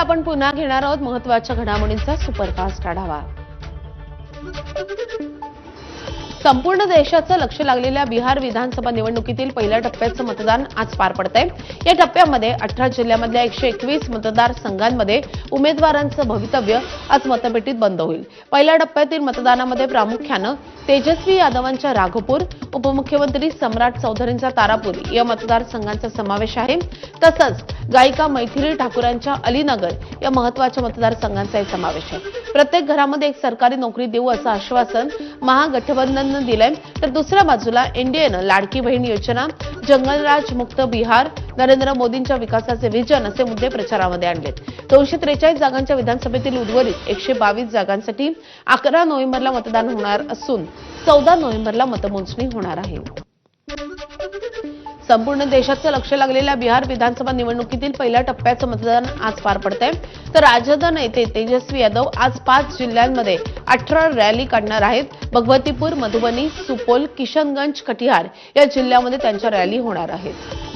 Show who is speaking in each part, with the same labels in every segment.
Speaker 1: आपण पुन्हा घेणार आहोत महत्त्वाच्या घडामोडींचा सुपरफास्ट आढावा. संपूर्ण देशाचं लक्ष लागलेल्या बिहार विधानसभा निवडणुकीतील पहिल्या टप्प्याचं मतदान आज पार पडतंय. या टप्प्यामध्ये अठरा जिल्ह्यामधल्या एकशे एकवीस मतदारसंघांमध्ये उमेदवारांचं भवितव्य आज मतपेटीत बंद होईल. पहिल्या टप्प्यातील मतदानामध्ये प्रामुख्यानं तेजस्वी यादवांच्या राघोपूर उपमुख्यमंत्री सम्राट चौधरींचा तारापूर या मतदारसंघांचा समावेश आहे. तसंच गायिका मैथिली ठाकूरांच्या अलीनगर या महत्त्वाच्या मतदारसंघांचाही समावेश आहे. प्रत्येक घरामध्ये एक सरकारी नोकरी देऊ असं आश्वासन महागठबंधन महागठबंधननं दिलंय. तर दुसऱ्या बाजूला एनडीएनं लाडकी बहीण योजना जंगलराज मुक्त बिहार नरेंद्र मोदींच्या विकासाचे विजन असे मुद्दे प्रचारामध्ये आणलेत. दोनशे त्रेचाळीस जागांच्या विधानसभेतील उर्वरित एकशे बावीस जागांसाठी अकरा नोव्हेंबरला मतदान होणार असून चौदा नोव्हेंबरला मतमोजणी होणार आहे. संपूर्ण देशाचं लक्ष लागलेल्या बिहार विधानसभा निवडणुकीतील पहिल्या टप्प्याचं मतदान आज पार पडतंय. तर राजद नेते तेजस्वी यादव आज पाच जिल्ह्यांमध्ये अठरा रॅली काढणार आहेत. भगवतीपूर मधुबनी सुपोल किशनगंज कटिहार या जिल्ह्यामध्ये त्यांच्या रॅली होणार आहेत.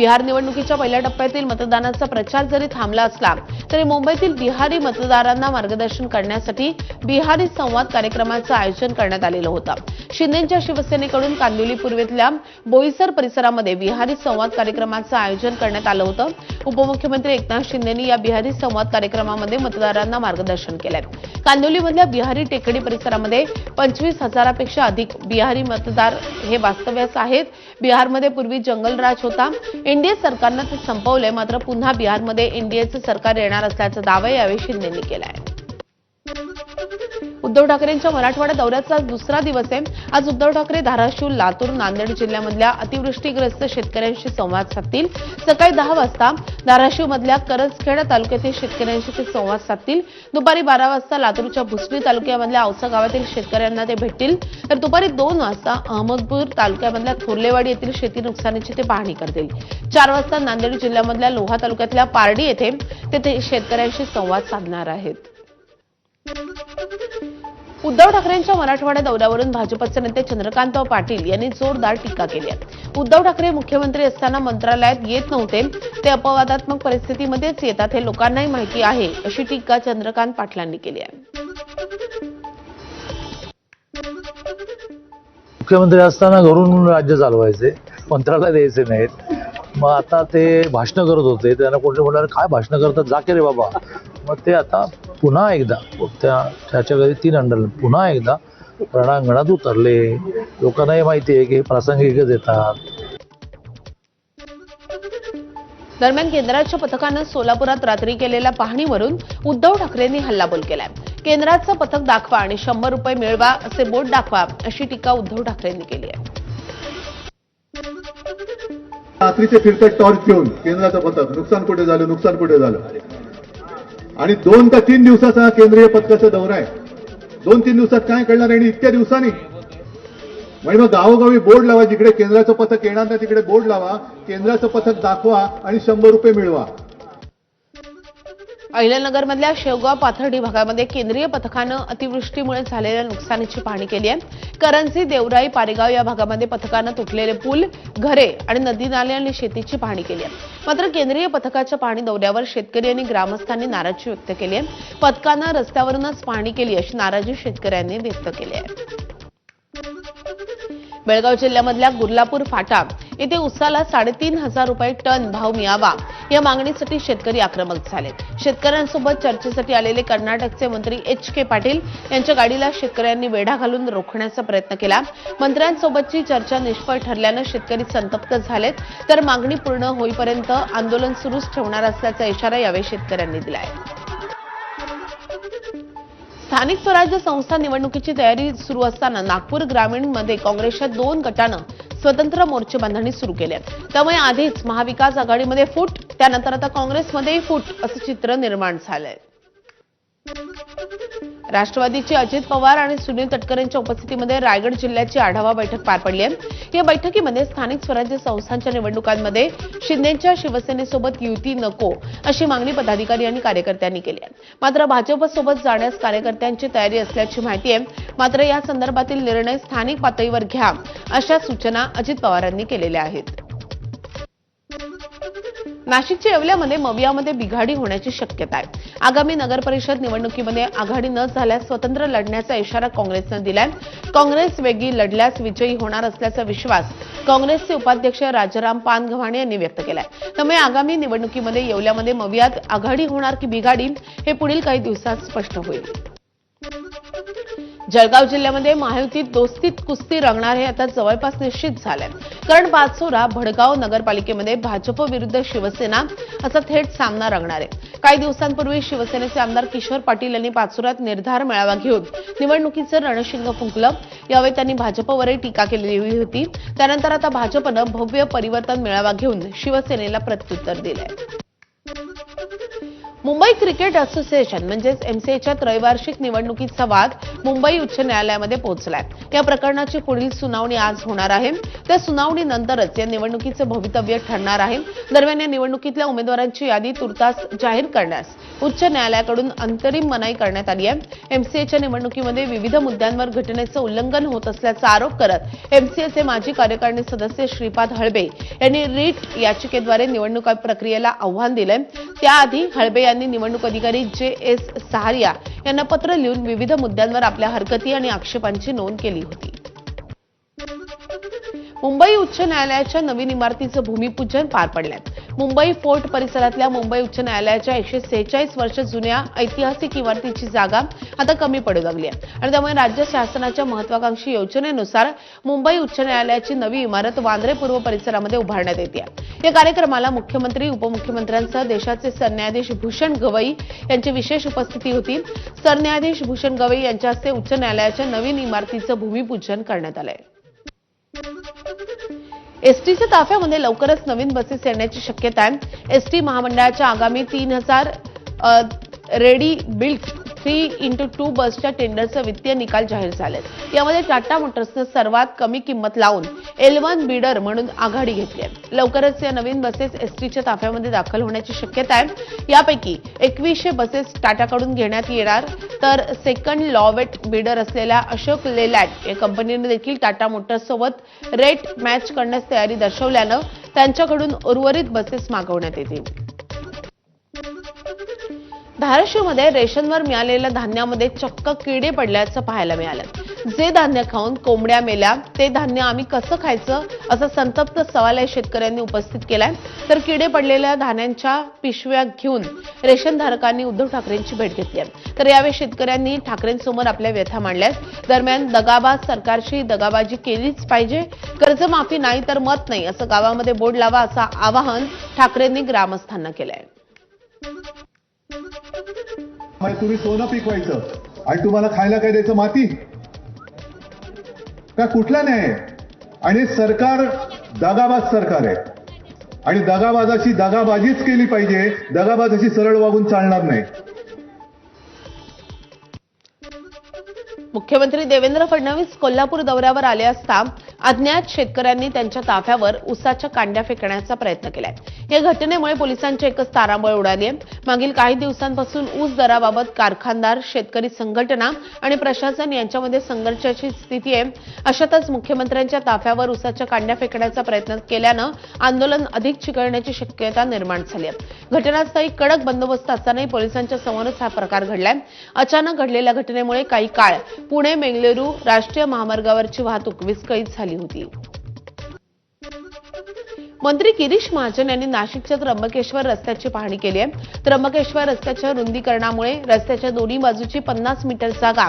Speaker 1: बिहार निवडणुकीच्या पहिल्या टप्प्यातील मतदानाचा प्रचार जरी थांबला असला तरी मुंबईतील बिहारी मतदारांना मार्गदर्शन करण्यासाठी बिहारी संवाद कार्यक्रमाचं आयोजन करण्यात आलेलं होतं. शिंदेच्या शिवसेनेकडून कांदिवली पूर्वेतल्या बोईसर परिसरामध्ये बिहारी संवाद कार्यक्रमाचं आयोजन करण्यात आलं होतं. उपमुख्यमंत्री एकनाथ शिंदेनी या बिहारी संवाद कार्यक्रमामध्ये मतदारांना मार्गदर्शन केलंय. कांदिवलीमधल्या बिहारी टेकडी परिसरामध्ये पंचवीस हजारापेक्षा अधिक बिहारी मतदार हे वास्तव्यास आहेत. बिहारमध्ये पूर्वी जंगलराज होता. एनडीए सरकारनं ते संपवलंय मात्र पुन्हा बिहारमध्ये एनडीएचं सरकार येणार असल्याचा दावा यावेळी केलं आहे उद्धव ठाकरेंच्या मराठवाडा दौऱ्याचा दुसरा दिवस आहे. आज उद्धव ठाकरे धाराशिव लातूर नांदेड जिल्ह्यामधल्या अतिवृष्टीग्रस्त शेतकऱ्यांशी संवाद साधतील. सकाळी दहा वाजता धाराशिव मधल्या करजखेड तालुक्यातील शेतकऱ्यांशी ते संवाद साधतील. दुपारी बारा वाजता लातूरच्या भुसरी तालुक्यामधल्या औसा गावातील शेतकऱ्यांना ते भेटतील. तर दुपारी दोन वाजता अहमदपूर तालुक्यामधल्या थोरलेवाडी येथील शेती नुकसानीची ते पाहणी करतील. चार वाजता नांदेड जिल्ह्यामधल्या लोहा तालुक्यातल्या पारडी येथे ते शेतकऱ्यांशी संवाद साधणार आहेत. उद्धव ठाकरेंच्या मराठवाडा दौऱ्यावरून भाजपचे नेते चंद्रकांत पाटील यांनी जोरदार टीका केली आहे. उद्धव ठाकरे मुख्यमंत्री असताना मंत्रालयात येत नव्हते. ते अपवादात्मक परिस्थितीमध्येच येतात हे लोकांनाही माहिती आहे अशी टीका चंद्रकांत पाटलांनी केली आहे.
Speaker 2: मुख्यमंत्री असताना घरून राज्य चालवायचे मंत्रालय द्यायचे नाहीत. मग आता ते भाषणं करत होते. त्यांना कोणते म्हणणार काय भाषणं करतात? जा रे बाबा. मग ते आता पुन्हा एकदा त्या त्याच्या घरी तीन अंडर पुन्हा एकदा रणांगणात उतरले. लोकांनाही माहिती आहे की प्रासंगिकच येतात
Speaker 1: दरम्यान केंद्राच्या पथकानं सोलापुरात रात्री केलेल्या पाहणीवरून उद्धव ठाकरेंनी हल्लाबोल केलाय. केंद्राचं पथक दाखवा आणि शंभर रुपये मिळवा असे बोट दाखवा अशी टीका उद्धव ठाकरेंनी केली आहे.
Speaker 3: रात्रीचे फिरतात टॉर्च घेऊन केंद्राचं पथक नुकसान कुठे झालं नुकसान कुठे झालं? आणि दोन का तीन दिवसाचा हा केंद्रीय पथकाचा दौरा आहे? दोन तीन दिवसात काय कळणार आणि इतक्या दिवसांनी? म्हणजे मग गावोगावी बोर्ड लावा जिकडे केंद्राचं पथक येणार नाही तिकडे बोर्ड लावा केंद्राचं पथक दाखवा आणि शंभर रुपये मिळवा.
Speaker 1: अहिल्यानगरमधल्या शेवगाव पाथर्डी भागामध्ये केंद्रीय पथकानं अतिवृष्टीमुळे झालेल्या नुकसानीची पाहणी केली आहे. करंजी देवराई पारेगाव या भागामध्ये पथकानं तुटलेले पूल घरे आणि नदी नाले आणि शेतीची पाहणी केली आहे. मात्र केंद्रीय पथकाच्या पाहणी दौऱ्यावर शेतकरी आणि ग्रामस्थांनी नाराजी व्यक्त केली आहे. पथकानं रस्त्यावरूनच पाहणी केली अशी नाराजी शेतकऱ्यांनी व्यक्त केली आहे. बेळगाव जिल्ह्यामधल्या गुरलापूर फाटा येथे उसाला साडेतीन हजार रुपये टन भाव मिळावा. या मागणीसाठी शेतकरी आक्रमक झाले. शेतकऱ्यांसोबत चर्चेसाठी आलेले कर्नाटकचे मंत्री एच के पाटील यांच्या गाडीला शेतकऱ्यांनी वेढा घालून रोखण्याचा प्रयत्न केला. मंत्र्यांसोबतची चर्चा निष्फळ ठरल्यानं शेतकरी संतप्त झालेत. तर मागणी पूर्ण होईपर्यंत आंदोलन सुरूच ठेवणार असल्याचा इशारा यावेळी शेतकऱ्यांनी दिला आहे स्थानिक स्वराज्य संस्था निवडणुकीची तयारी सुरू असताना नागपूर ग्रामीणमध्ये काँग्रेसच्या दोन गटानं स्वतंत्र मोर्चे बांधणी सुरू केली आहे त्यामुळे आधीच महाविकास आघाडीमध्ये फूट त्यानंतर आता काँग्रेसमध्येही फूट असं चित्र निर्माण झालंय. राष्ट्रवादीचे अजित पवार आणि सुनील तटकरेंच्या उपस्थितीमध्ये रायगड जिल्ह्याची आढावा बैठक पार पडली आहे. या बैठकीमध्ये स्थानिक स्वराज्य संस्थांच्या निवडणुकांमध्ये शिंदेच्या शिवसेनेसोबत युती नको अशी मागणी पदाधिकारी आणि कार्यकर्त्यांनी केली आहे. मात्र भाजपसोबत जाण्यास कार्यकर्त्यांची तयारी असल्याची माहिती आहे. मात्र या संदर्भातील निर्णय स्थानिक पातळीवर घ्या अशा सूचना अजित पवारांनी केलेल्या आहेत. नाशिकच्या येवल्यामध्ये मवियामध्ये बिघाडी होण्याची शक्यता आहे. आगामी नगर परिषद निवडणुकीमध्ये आघाडी न झाल्यास स्वतंत्र लढण्याचा इशारा काँग्रेसनं दिलाय. काँग्रेस वेगळी लढल्यास विजयी होणार असल्याचा विश्वास काँग्रेसचे उपाध्यक्ष राजाराम पानगव्हाणे यांनी व्यक्त केलाय. त्यामुळे आगामी निवडणुकीमध्ये येवल्यामध्ये मवियात आघाडी होणार की बिघाडी हे पुढील काही दिवसात स्पष्ट होईल. जळगाव जिल्ह्यामध्ये महायुतीत दोस्तीत कुस्ती रंगणार हे आता जवळपास निश्चित झालंय. कारण पाचोरा भडगाव नगरपालिकेमध्ये भाजप विरुद्ध शिवसेना असा थेट सामना रंगणार आहे. काही दिवसांपूर्वी शिवसेनेचे आमदार किशोर पाटील यांनी पाचोऱ्यात निर्धार मेळावा घेऊन निवडणुकीचं रणशिंग फुंकलं. यावेळी त्यांनी भाजपवरही टीका केलेली होती. त्यानंतर आता भाजपनं भव्य परिवर्तन मेळावा घेऊन शिवसेनेला प्रत्युत्तर दिलंय. मुंबई क्रिकेट असोसिएशन म्हणजेच एमसीएच्या त्रैवार्षिक निवडणुकीचा वाद मुंबई उच्च न्यायालयामध्ये पोहोचलाय. या प्रकरणाची पुढील सुनावणी आज होणार आहे. त्या सुनावणीनंतरच या निवडणुकीचं भवितव्य ठरणार आहे. दरम्यान या निवडणुकीतल्या उमेदवारांची यादी तुर्तास जाहीर करण्यास उच्च न्यायालयाकडून अंतरिम मनाई करण्यात आली आहे. एमसीएच्या निवडणुकीमध्ये विविध मुद्द्यांवर घटनेचं उल्लंघन होत असल्याचा आरोप करत एमसीएचे माजी कार्यकारिणी सदस्य श्रीपाद हळबे यांनी रीट याचिकेद्वारे निवडणूक प्रक्रियेला आव्हान दिलंय. त्याआधी हळबे यांनी निवडणूक अधिकारी जे एस सहारिया यांना पत्र लिहून विविध मुद्द्यांवर आपल्या हरकती आणि आक्षेपांची नोंद केली होती. मुंबई उच्च न्यायालयाच्या नवीन इमारतीचं भूमिपूजन पार पडलंय मुंबई फोर्ट परिसरातल्या मुंबई उच्च न्यायालयाच्या एकशे सेहेचाळीस वर्ष जुन्या ऐतिहासिक इमारतीची जागा आता कमी पडू लागली आहे. आणि त्यामुळे राज्य शासनाच्या महत्वाकांक्षी योजनेनुसार मुंबई उच्च न्यायालयाची नवी इमारत वांद्रे पूर्व परिसरामध्ये उभारण्यात येते या कार्यक्रमाला मुख्यमंत्री उपमुख्यमंत्र्यांसह देशाचे सरन्यायाधीश भूषण गवई यांची विशेष उपस्थिती होती. सरन्यायाधीश भूषण गवई यांच्या हस्ते उच्च न्यायालयाच्या नवीन इमारतीचं भूमिपूजन करण्यात आलंय. एसटीच्या ताफ्यामध्ये लवकरच नवीन बसेस येण्याची शक्यता आहे. एसटी महामंडळाच्या आगामी तीन हजार ready built three into two बसच्या टेंडरचं वित्तीय निकाल जाहीर झालेत. यामध्ये टाटा मोटर्सनं सर्वात कमी किंमत लावून एल वन बिडर म्हणून आघाडी घेतली आहे. लवकरच या नवीन बसेस एसटीच्या ताफ्यामध्ये दाखल होण्याची शक्यता आहे. यापैकी एकवीसशे बसेस टाटाकडून घेण्यात येणार. तर सेकंड लॉवेट बिडर असलेल्या अशोक लेलॅट या कंपनीने देखील टाटा मोटर्ससोबत रेट मॅच करण्यास तयारी दर्शवल्यानं त्यांच्याकडून उर्वरित बसेस मागवण्यात येतील. धाराशिवमध्ये रेशनवर मिळालेल्या धान्यामध्ये चक्क किडे पडल्याचं पाहायला मिळालं. जे धान्य खाऊन कोंबड्या मेल्या ते धान्य आम्ही कसं खायचं? असा संतप्त सवाल या शेतकऱ्यांनी उपस्थित केलाय. तर किडे पडलेल्या धान्यांच्या पिशव्या घेऊन रेशनधारकांनी उद्धव ठाकरेंची भेट घेतली आहे. तर यावेळी शेतकऱ्यांनी ठाकरेंसमोर आपल्या व्यथा मांडल्या दरम्यान दगाबाज सरकारची दगाबाजी केलीच पाहिजे. कर्जमाफी नाही तर मत नाही असं गावामध्ये बोर्ड लावा असं आवाहन ठाकरेंनी ग्रामस्थांना केलंय.
Speaker 3: तुम्ही सोनं पिकवायचं. आणि तुम्हाला खायला काय द्यायचं माती? का कुठला न्याय? आणि सरकार दगाबाज सरकार आहे. आणि दगाबाजाची दगाबाजीच केली पाहिजे. दगाबाजाची सरळ वागून चालणार नाही.
Speaker 1: मुख्यमंत्री देवेंद्र फडणवीस कोल्हापूर दौऱ्यावर आले असता अज्ञात शेतकऱ्यांनी त्यांच्या ताफ्यावर उसाच्या कांड्या फेकण्याचा प्रयत्न केलाय. या घटनेमुळे पोलिसांची एकच तारांबळ उडाली आहे. मागील काही दिवसांपासून ऊस दराबाबत कारखानदार शेतकरी संघटना आणि प्रशासन यांच्यामध्ये संघर्षाची स्थिती आहे. अशातच मुख्यमंत्र्यांच्या ताफ्यावर उसाच्या कांड्या फेकण्याचा प्रयत्न केल्यानं आंदोलन अधिक चिघळण्याची शक्यता निर्माण झाली आहे. घटनास्थळी कडक बंदोबस्त असतानाही पोलिसांच्या समोरच हा प्रकार घडलाय. अचानक घडलेल्या घटनेमुळे काही काळ पुणे बेंगलुरू राष्ट्रीय महामार्गावरची वाहतूक विस्कळीत झाली. होती. मंत्री गिरीश महाजन यांनी नाशिकच्या त्र्यंबकेश्वर रस्त्याची पाहणी केली आहे. त्र्यंबकेश्वर रस्त्याच्या रुंदीकरणामुळे रस्त्याच्या दोन्ही बाजूची पन्नास मीटर जागा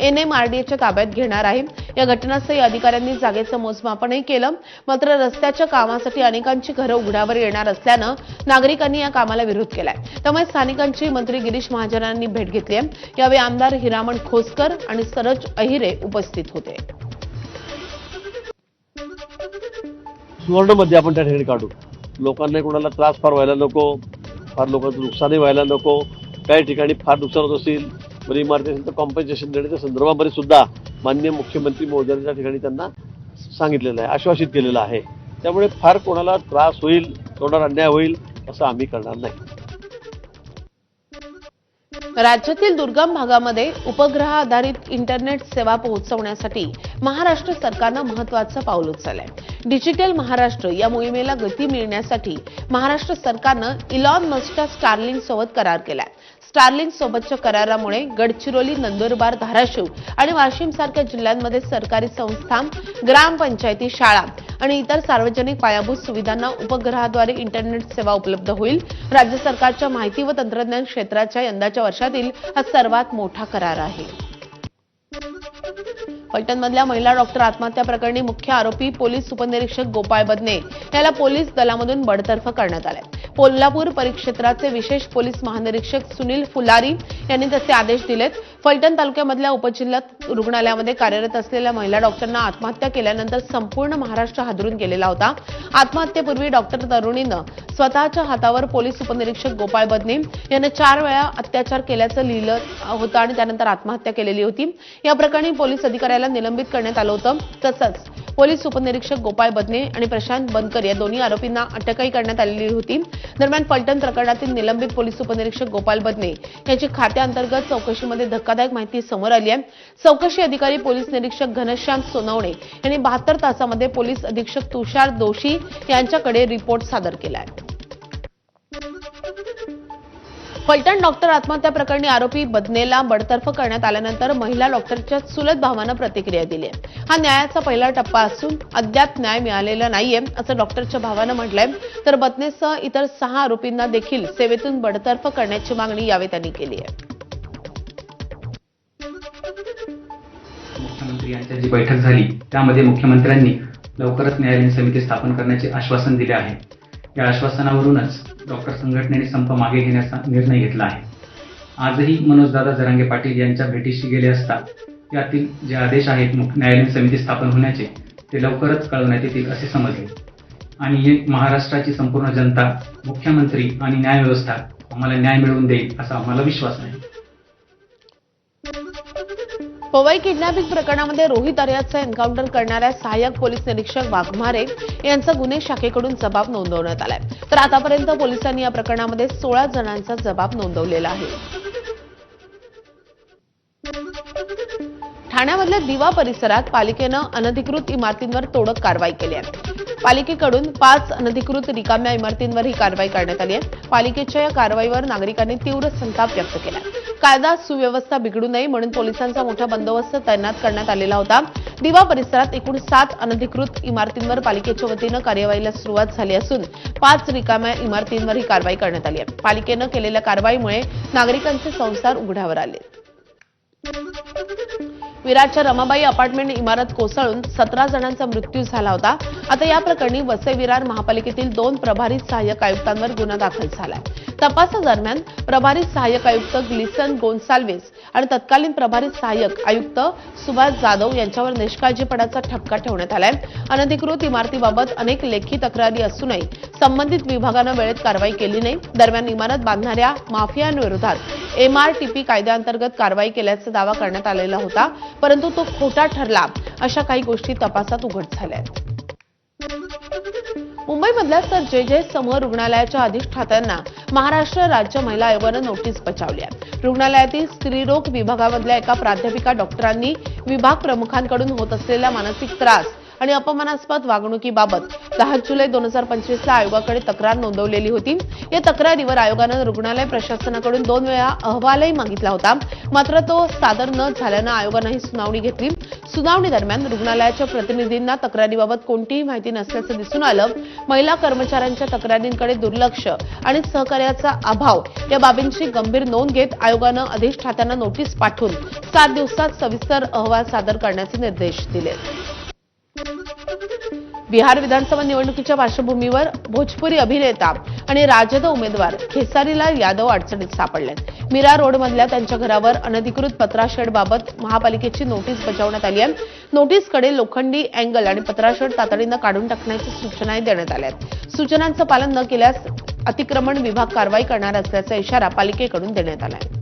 Speaker 1: एनएमआरडीएच्या ताब्यात घेणार आहे. या घटनास्थळी अधिकाऱ्यांनी जागेचं मोजमापनही केलं. मात्र रस्त्याच्या कामासाठी अनेकांची घरं उघड्यावर येणार असल्यानं नागरिकांनी या कामाला विरोध केलाय. त्यामुळे स्थानिकांची मंत्री गिरीश महाजनांनी भेट घेतली आहे. यावेळी आमदार हिरामण खोसकर आणि सरज अहिरे उपस्थित होते.
Speaker 4: सुवर्णमध्ये आपण त्या ठिकाणी काढू. लोकांना कोणाला त्रास फार व्हायला नको फार लोकांचं नुकसानही व्हायला नको. काही ठिकाणी फार नुकसान होत असेल बरी इमारती असेल तर कॉम्पन्सेशन देण्याच्या संदर्भामध्ये सुद्धा मान्य मुख्यमंत्री महोदयांच्या ठिकाणी त्यांना सांगितलेलं आहे आश्वासित केलेलं आहे. त्यामुळे फार कोणाला त्रास होईल कोणाला अन्याय होईल असं आम्ही करणार नाही.
Speaker 1: राज्यातील दुर्गम भागामध्ये उपग्रह आधारित इंटरनेट सेवा पोहोचवण्यासाठी महाराष्ट्र सरकारनं महत्वाचं पाऊल उचललंय. डिजिटल महाराष्ट्र या मोहिमेला गती मिळण्यासाठी महाराष्ट्र सरकारनं इलॉन मस्कच्या स्टार्लिंग सोबत करार केलाय. स्टार्लिंग सोबतच्या करारामुळे गडचिरोली नंदुरबार धाराशिव आणि वाशिम सारख्या जिल्ह्यांमध्ये सरकारी संस्था ग्रामपंचायती शाळा आणि इतर सार्वजनिक पायाभूत सुविधांना उपग्रहाद्वारे इंटरनेट सेवा उपलब्ध होईल. राज्य सरकारच्या माहिती व तंत्रज्ञान क्षेत्राच्या यंदाच्या वर्षातील हा सर्वात मोठा करार आहे. फलटणमधल्या महिला डॉक्टर आत्महत्या प्रकरणी मुख्य आरोपी पोलीस उपनिरीक्षक गोपाळ बदने याला पोलीस दलामधून बडतर्फ करण्यात आले कोल्हापूर परिक्षेत्राचे विशेष पोलीस महानिरीक्षक सुनील फुलारी यांनी तसे आदेश दिलेत. फलटण तालुक्यामधल्या उपजिल्ह्यात रुग्णालयामध्ये कार्यरत असलेल्या महिला डॉक्टरना आत्महत्या केल्यानंतर संपूर्ण महाराष्ट्र हादरून गेलेला होता. आत्महत्येपूर्वी डॉक्टर तरुणीनं स्वतःच्या हातावर पोलीस उपनिरीक्षक गोपाळ बदने यानं चार वेळा अत्याचार केल्याचं लिहिलं होतं आणि त्यानंतर आत्महत्या केलेली होती. या प्रकरणी पोलीस अधिकाऱ्याला निलंबित करण्यात आलं होतं. तसंच पोलीस उपनिरीक्षक गोपाळ बदने आणि प्रशांत बनकर या दोन्ही आरोपींना अटकही करण्यात आलेली होती. दरम्यान पलटण प्रकरणातील निलंबित पोलीस उपनिरीक्षक गोपाल बदने यांची खात्याअंतर्गत चौकशीमध्ये धक्कादायक माहिती समोर आली आहे. चौकशी अधिकारी पोलीस निरीक्षक घनश्याम सोनवणे यांनी बहात्तर तासामध्ये पोलीस अधीक्षक तुषार दोशी यांच्याकडे रिपोर्ट सादर केला आहे. फलटण डॉक्टर आत्महत्या प्रकरणी आरोपी बदनेला बडतर्फ करण्यात आल्यानंतर महिला डॉक्टरच्या चुलत भावानं प्रतिक्रिया दिली आहे. हा न्यायाचा पहिला टप्पा असून अद्याप न्याय मिळालेला नाहीये असं डॉक्टरच्या भावानं म्हटलंय. तर बदनेसह इतर सहा आरोपींना देखील सेवेतून बडतर्फ करण्याची मागणी यावेळी त्यांनी केली आहे.
Speaker 5: मुख्यमंत्री यांच्या जी बैठक झाली त्यामध्ये मुख्यमंत्र्यांनी लवकरच न्यायालयीन समिती स्थापन करण्याचे आश्वासन दिले आहे. या आश्वासनावरूनच डॉक्टर संघटनेने संप मागे घेण्याचा निर्णय घेतला आहे. आजही मनोजदादा जरांगे पाटील यांच्या भेटीशी गेले असता यातील जे आदेश आहेत मुख्य न्यायालयीन समिती स्थापन होण्याचे ते लवकरच कळवण्यात येतील असे समजले. आणि हे महाराष्ट्राची संपूर्ण जनता मुख्यमंत्री आणि न्यायव्यवस्था आम्हाला न्याय मिळवून देईल असा आम्हाला विश्वास आहे
Speaker 1: पवई किडनॅपिंग प्रकरणामध्ये रोहित आर्याचं एन्काउंटर करणाऱ्या सहाय्यक पोलीस निरीक्षक वाघमारे यांचा गुन्हे शाखेकडून जबाब नोंदवण्यात आलाय. तर आतापर्यंत पोलिसांनी या प्रकरणामध्ये सोळा जणांचा जबाब नोंदवलेला आहे. ठाण्यामधल्या दिवा परिसरात पालिकेनं अनधिकृत इमारतींवर तोडक कारवाई केली आहे. पालिकेकडून पाच अनधिकृत रिकाम्या इमारतींवर ही कारवाई करण्यात आली आहे. पालिकेच्या या कारवाईवर नागरिकांनी तीव्र संताप व्यक्त केला कायदा सुव्यवस्था बिघडू नये म्हणून पोलिसांचा मोठा बंदोबस्त तैनात करण्यात आलेला होता. दिवा परिसरात एकूण सात अनधिकृत इमारतींवर पालिकेच्या वतीनं कार्यवाहीला सुरुवात झाली असून पाच रिकाम्या इमारतींवर ही कारवाई करण्यात आली आहे. पालिकेनं केलेल्या कारवाईमुळे नागरिकांचे संसार उघड्यावर आले. विराटच्या रमाबाई अपार्टमेंट इमारत कोसळून सतरा जणांचा मृत्यू झाला होता. आता या प्रकरणी वसई विरार महापालिकेतील दोन प्रभारी सहाय्यक आयुक्तांवर गुन्हा दाखल झालाय. तपासादरम्यान प्रभारी सहाय्यक आयुक्त ग्लिसन गोन्साल्वेस आणि तत्कालीन प्रभारी सहाय्यक आयुक्त सुभाष जाधव यांच्यावर निष्काळजीपणाचा ठपका ठेवण्यात आलाय. अनधिकृत इमारतीबाबत अनेक लेखी तक्रारी असूनही संबंधित विभागानं वेळेत कारवाई केली नाही. दरम्यान इमारत बांधणाऱ्या माफियांविरोधात एमआरटीपी कायद्याअंतर्गत कारवाई केल्याचा दावा करण्यात आलेला होता परंतु तो खोटा ठरला अशा काही गोष्टी तपासात उघड झाल्या मुंबईमधल्या सर जे जे समूह रुग्णालयाच्या अधिष्ठात्यांना महाराष्ट्र राज्य महिला आयोगानं नोटीस बजावली आहे. रुग्णालयातील स्त्रीरोग विभागामधल्या एका प्राध्यापिका डॉक्टरांनी विभाग प्रमुखांकडून होत असलेला मानसिक त्रास आणि अपमानास्पद वागणुकीबाबत दहा जुलै दोन हजार पंचवीसला आयोगाकडे तक्रार नोंदवलेली होती. या तक्रारीवर आयोगानं रुग्णालय प्रशासनाकडून दोन वेळा अहवालही मागितला होता. मात्र तो सादर न झाल्यानं आयोगानं ही सुनावणी घेतली. सुनावणी दरम्यान रुग्णालयाच्या प्रतिनिधींना तक्रारीबाबत कोणतीही माहिती नसल्याचं दिसून आलं. महिला कर्मचाऱ्यांच्या तक्रारींकडे दुर्लक्ष आणि सहकार्याचा अभाव या बाबींची गंभीर नोंद घेत आयोगानं अधिष्ठात्यांना नोटीस पाठवून सात दिवसात सविस्तर अहवाल सादर करण्याचे निर्देश दिले. बिहार विधानसभा निवडणुकीच्या पार्श्वभूमीवर भोजपुरी अभिनेता आणि राजद उमेदवार खेसारीलाल यादव अडचणीत सापडलेत. मीरा रोडमधल्या त्यांच्या घरावर अनधिकृत पत्राशेडबाबत महापालिकेची नोटीस बजावण्यात आली आहे. नोटीसकडे लोखंडी अँगल आणि पत्राशेड तातडीनं काढून टाकण्याच्या सूचनाही देण्यात आल्या आहेत. सूचनांचं पालन न केल्यास अतिक्रमण विभाग कारवाई करणार असल्याचा इशारा पालिकेकडून देण्यात आला आहे.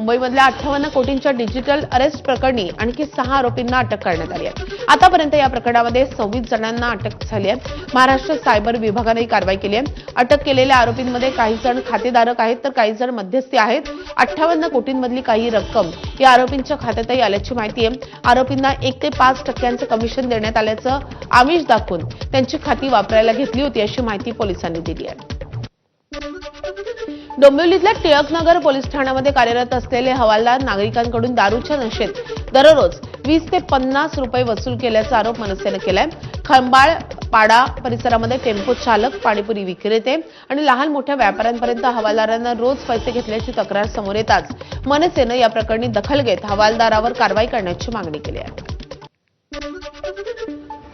Speaker 1: मुंबईमधल्या अठ्ठावन्न कोटींच्या डिजिटल अरेस्ट प्रकरणी आणखी सहा आरोपींना अटक करण्यात आली आहे. आतापर्यंत या प्रकरणामध्ये सव्वीस जणांना अटक झाली आहे. महाराष्ट्र सायबर विभागाने ही कारवाई केली आहे. अटक केलेल्या आरोपींमध्ये काही जण खातेधारक आहेत तर काही जण मध्यस्थी आहेत. अठ्ठावन्न कोटींमधली काही रक्कम या आरोपींच्या खात्यातही आल्याची माहिती आहे. आरोपींना एक ते पाच टक्क्यांचं कमिशन देण्यात आल्याचं आमिष दाखवून त्यांची खाती वापरायला घेतली होती अशी माहिती पोलिसांनी दिली आहे. डोंबिवलीतल्या टिळकनगर पोलीस ठाण्यामध्ये कार्यरत असलेले हवालदार नागरिकांकडून दारूच्या नशेत दररोज वीस ते पन्नास रुपये वसूल केल्याचा आरोप मनसेनं केलाय. खंबाळ पाडा परिसरामध्ये टेम्पो चालक पाणीपुरी विक्रेते आणि लहान मोठ्या व्यापाऱ्यांपर्यंत हवालदारांना रोज पैसे घेतल्याची तक्रार समोर येताच मनसेनं या प्रकरणी दखल घेत हवालदारावर कारवाई करण्याची मागणी केली आहे.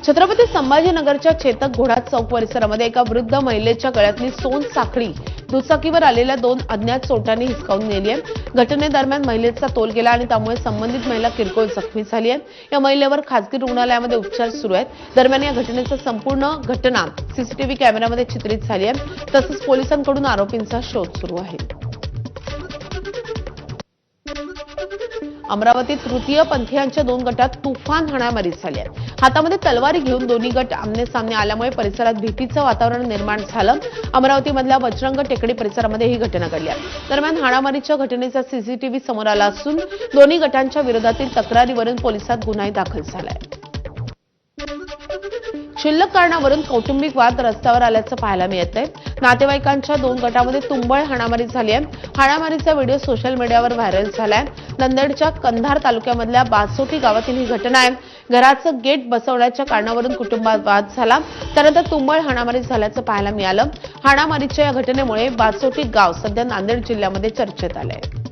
Speaker 1: छत्रपती संभाजीनगरच्या चेतक घोडा चौक परिसरामध्ये एका वृद्ध महिलेच्या गळ्यातली सोन साखळी दुचाकीवर आलेल्या दोन अज्ञात चोटांनी हिसकावून नेली आहे. घटनेदरम्यान महिलेचा तोल गेला आणि त्यामुळे संबंधित महिला किरकोळ जखमी झाली आहे. या महिलेवर खासगी रुग्णालयामध्ये उपचार सुरू आहेत. दरम्यान या घटनेचा संपूर्ण घटना सीसीटीव्ही कॅमेऱ्यामध्ये चित्रित झाली आहे. तसंच पोलिसांकडून आरोपींचा शोध सुरू आहे. अमरावतीत तृतीय पंथीयांच्या दोन गटात तुफान हाणामारी झाली आहे. हातामध्ये तलवारी घेऊन दोन्ही गट आमने सामने आल्यामुळे परिसरात भीतीचं वातावरण निर्माण झालं. अमरावतीमधल्या बजरंग टेकडी परिसरामध्ये ही घटना घडली आहे. दरम्यान हाणामारीच्या घटनेचा सीसीटीव्ही समोर आला असून दोन्ही गटांच्या विरोधातील तक्रारीवरून पोलिसात गुन्हा दाखल झालाय शिल्लक कारणावरून कौटुंबिक वाद रस्त्यावर आल्याचं पाहायला मिळत आहे नातेवाईकांच्या दोन गटामध्ये तुंबळ हाणामारी झाली आहे. हाणामारीचा व्हिडिओ सोशल मीडियावर व्हायरल झालाय. नांदेडच्या कंधार तालुक्यामधल्या बासोटी गावातील ही घटना आहे. घराचं गेट बसवण्याच्या कारणावरून कुटुंबात वाद झाला. त्यानंतर तुंबळ हाणामारी झाल्याचं पाहायला मिळालं. हाणामारीच्या या घटनेमुळे बासोटी गाव सध्या नांदेड जिल्ह्यामध्ये चर्चेत आलं आहे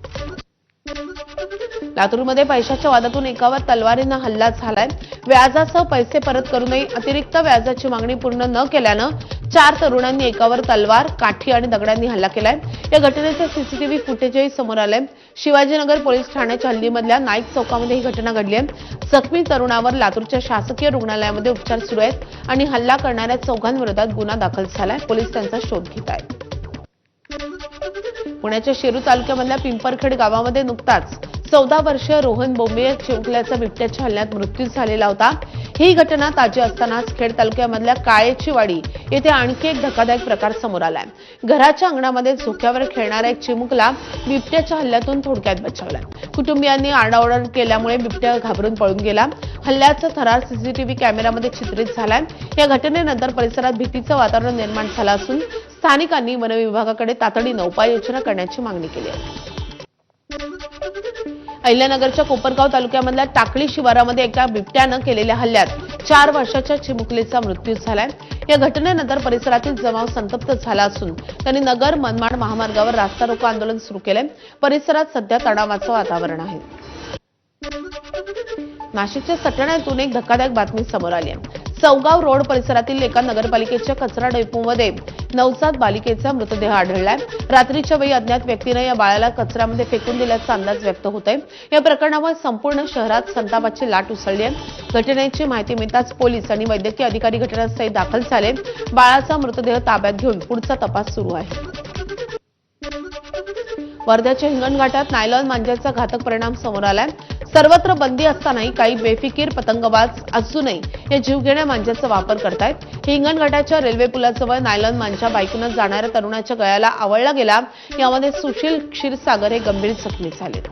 Speaker 1: लातूरमध्ये पैशाच्या वादातून एकावर तलवारीनं हल्ला झालाय. व्याजासह पैसे परत करूनही अतिरिक्त व्याजाची मागणी पूर्ण न केल्यानं चार तरुणांनी एकावर तलवार काठी आणि दगडांनी हल्ला केलाय. या घटनेचं सीसीटीव्ही फुटेजही समोर आलंय. शिवाजीनगर पोलीस ठाण्याच्या हल्लीमधल्या नाईक चौकामध्ये ही घटना घडली आहे. जखमी तरुणावर लातूरच्या शासकीय रुग्णालयामध्ये उपचार सुरू आहेत आणि हल्ला करणाऱ्या चौघांविरोधात गुन्हा दाखल झालाय. पोलीस त्यांचा शोध घेत आहेत. पुण्याच्या शेरू तालुक्यामधल्या पिंपरखेड गावामध्ये नुकताच चौदा वर्षीय रोहन बोंबे चिवकल्याचा बिबट्याच्या हल्ल्यात मृत्यू झालेला होता. ही घटना ताजी असतानाच खेड तालुक्यामधल्या काळेचीवाडी येथे आणखी एक धक्कादायक प्रकार समोर आलाय. घराच्या अंगणामध्ये झोक्यावर खेळणाऱ्या एक चिमुकला बिबट्याच्या हल्ल्यातून थोडक्यात बचावलाय कुटुंबियांनी आरडाओरड केल्यामुळे बिबट्या घाबरून पळून गेला. हल्ल्याचा थरार सीसीटीव्ही कॅमेऱ्यामध्ये चित्रित झालाय. या घटनेनंतर परिसरात भीतीचं वातावरण निर्माण झालं असून स्थानिकांनी वनविभागाकडे तातडीनं उपाययोजना करण्याची मागणी केली आहे. अहिल्यानगरच्या कोपरगाव तालुक्यामधल्या टाकळी शिवारामध्ये एका बिबट्यानं केलेल्या हल्ल्यात चार वर्षाच्या चिमुकलीचा मृत्यू झालाय. या घटनेनंतर परिसरातील जमाव संतप्त झाला असून त्यांनी नगर मनमाड महामार्गावर रास्ता रोको आंदोलन सुरू केलंय. परिसरात सध्या तणावाचं वातावरण आहे. नाशिकच्या सटाण्यातून एक धक्कादायक बातमी समोर आली आहे. चौगाव रोड परिसरातील एका नगरपालिकेच्या कचरा डेपोमध्ये नवजात बालिकेचा मृतदेह आढळलाय. रात्रीच्या वेळी अज्ञात व्यक्तीनं या बाळाला कचऱ्यामध्ये फेकून दिल्याचा अंदाज व्यक्त होत आहे या प्रकरणावर संपूर्ण शहरात संतापाची लाट उसळली आहे घटनेची माहिती मिळताच पोलीस आणि वैद्यकीय अधिकारी घटनास्थळी दाखल झाले. बाळाचा मृतदेह ताब्यात घेऊन पुढचा तपास सुरू आहे. वर्ध्याच्या हिंगणघाटात नायलॉन मांजाचा घातक परिणाम समोर आलाय. सर्वत्र बंदी असतानाही काही बेफिकीर पतंगबाज अजूनही या जीवघेण्या मांज्याचा वापर करतायत. हिंगणघाटाच्या रेल्वे पुलाजवळ नायलॉन मांजा बाईकूनच जाणाऱ्या तरुणाच्या गळ्याला आवळला गेला. यामध्ये सुशील क्षीरसागर हे गंभीर जखमी झाले.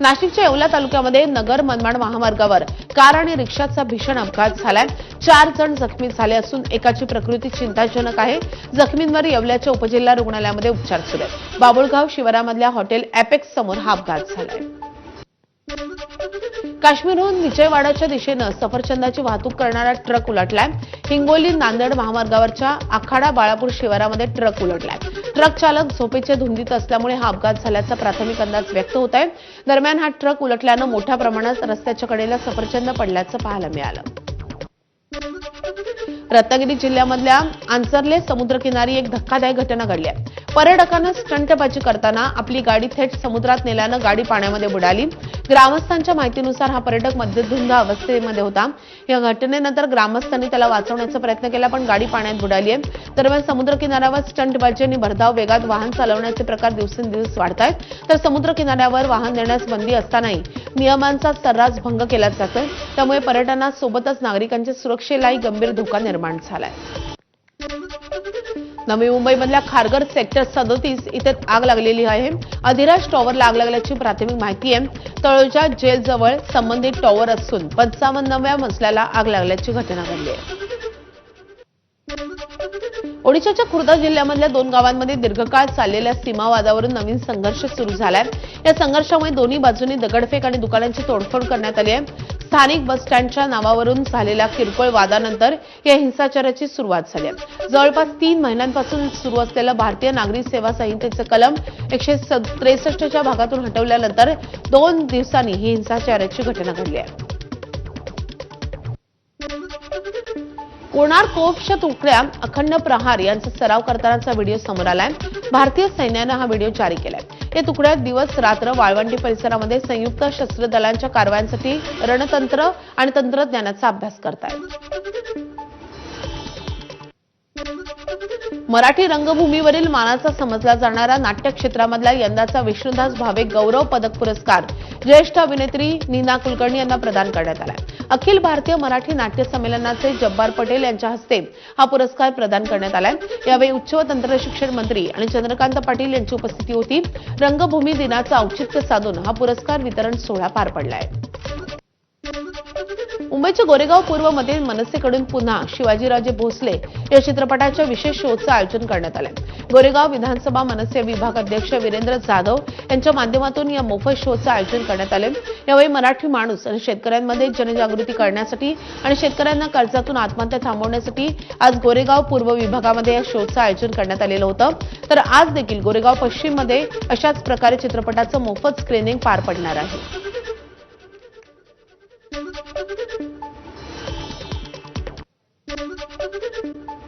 Speaker 1: नाशिकच्या येवला तालुक्यामध्ये नगर मनमाड महामार्गावर कार आणि रिक्षाचा भीषण अपघात झालाय. चार जण जखमी झाले असून एकाची प्रकृती चिंताजनक आहे. जखमींवर येवल्याच्या उपजिल्हा रुग्णालयामध्ये उपचार सुरू आहेत. बाबुळगाव शिवारामधल्या हॉटेल एपेक्स समोर हा अपघात झालाय. काश्मीरहून विजयवाडाच्या दिशेनं सफरचंदाची वाहतूक करणारा ट्रक उलटलाय. हिंगोली नांदेड महामार्गावरच्या आखाडा बाळापूर शिवारामध्ये ट्रक उलटलाय. ट्रक चालक झोपेच्या धुंदीत असल्यामुळे हा अपघात झाल्याचा प्राथमिक अंदाज व्यक्त होत आहे. दरम्यान हा ट्रक उलटल्यानं मोठ्या प्रमाणात रस्त्याच्या कडेला सफरचंद पडल्याचं पाहायला मिळालं. रत्नागिरी जिल्ह्यामधल्या आंसरले समुद्रकिनारी एक धक्कादायक घटना घडली आहे. पर्यटकांना स्टंटबाजी करताना आपली गाडी थेट समुद्रात नेल्यानं गाडी पाण्यामध्ये बुडाली. ग्रामस्थांच्या माहितीनुसार हा पर्यटक मध्यधुंद अवस्थेमध्ये होता. या घटनेनंतर ग्रामस्थांनी त्याला वाचवण्याचा प्रयत्न केला पण गाडी पाण्यात बुडाली आहे. दरम्यान समुद्र किनाऱ्यावर स्टंटबाजी आणि भरधाव वेगात वाहन चालवण्याचे प्रकार दिवसेंदिवस वाढत आहेत. तर समुद्र किनाऱ्यावर वाहन देण्यास बंदी असतानाही नियमांचा सर्रास भंग केला जातोय. त्यामुळे पर्यटनासोबतच नागरिकांच्या सुरक्षेलाही गंभीर धोका निर्माण झालाय. नवी मुंबईमधल्या खारघर सेक्टर सदोतीस इथे आग लागलेली आहे. अधिराज टॉवरला आग लागल्याची प्राथमिक माहिती आहे. तळोजा जेलजवळ संबंधित टॉवर असून पंचावन्नव्या मजल्याला आग लागल्याची घटना घडली आहे. ओडिशाच्या खुर्दा जिल्ह्यामधल्या दोन गावांमध्ये दीर्घकाळ चाललेल्या सीमावादावरून नवीन संघर्ष सुरू झालाय. या संघर्षामुळे दोन्ही बाजूंनी दगडफेक आणि दुकानांची तोडफोड करण्यात आली आहे. स्थानिक बस स्टँडच्या नावावरून झालेल्या किरकोळ वादानंतर या हिंसाचाराची सुरुवात झाली आहे. जवळपास तीन महिन्यांपासून सुरू असलेलं भारतीय नागरी सेवा संहितेचं कलम एकशे त्रेसष्टच्या भागातून हटवल्यानंतर दोन दिवसांनी ही हिंसाचाराची घटना घडली आहे. कोणार कोपच्या तुकड्या अखंड प्रहार यांचा सराव करतानाचा व्हिडिओ समोर आलाय. भारतीय सैन्यानं हा व्हिडिओ जारी केलाय. या तुकड्या दिवस रात्र वाळवंटी परिसरामध्ये संयुक्त शस्त्र दलांच्या कारवायांसाठी रणतंत्र आणि तंत्रज्ञानाचा अभ्यास करतायत. मराठी रंगभूमीवरील मानाचा समजला जाणारा नाट्य क्षेत्रामधला यंदाचा विष्णुदास भावे गौरव पदक पुरस्कार. ज्येष्ठ अभिनेत्री नीना कुलकर्णी यांना प्रदान करण्यात आला. अखिल भारतीय मराठी नाट्य संमेलनाचे जब्बार पटेल यांच्या हस्ते हा पुरस्कार प्रदान करण्यात आलाय. यावेळी उच्च व तंत्र शिक्षण मंत्री आणि चंद्रकांत पाटील यांची उपस्थिती होती. रंगभूमी दिनाचं औचित्य साधून हा पुरस्कार वितरण सोहळा पार पडलाय. मुंबईच्या गोरेगाव पूर्वमध्ये मनसेकडून पुन्हा शिवाजीराजे भोसले या चित्रपटाच्या विशेष शोचं आयोजन करण्यात आलं गोरेगाव विधानसभा मनसे विभाग अध्यक्ष वीरेंद्र जाधव यांच्या माध्यमातून या मोफत शोचं आयोजन करण्यात आले यावेळी मराठी माणूस आणि शेतकऱ्यांमध्ये जनजागृती करण्यासाठी आणि शेतकऱ्यांना कर्जातून आत्महत्या थांबवण्यासाठी आज गोरेगाव पूर्व विभागामध्ये या शोचं आयोजन करण्यात आलेलं होतं. तर आज देखील गोरेगाव पश्चिममध्ये अशाच प्रकारे चित्रपटाचं मोफत स्क्रीनिंग पार पडणार आहे. Thank you.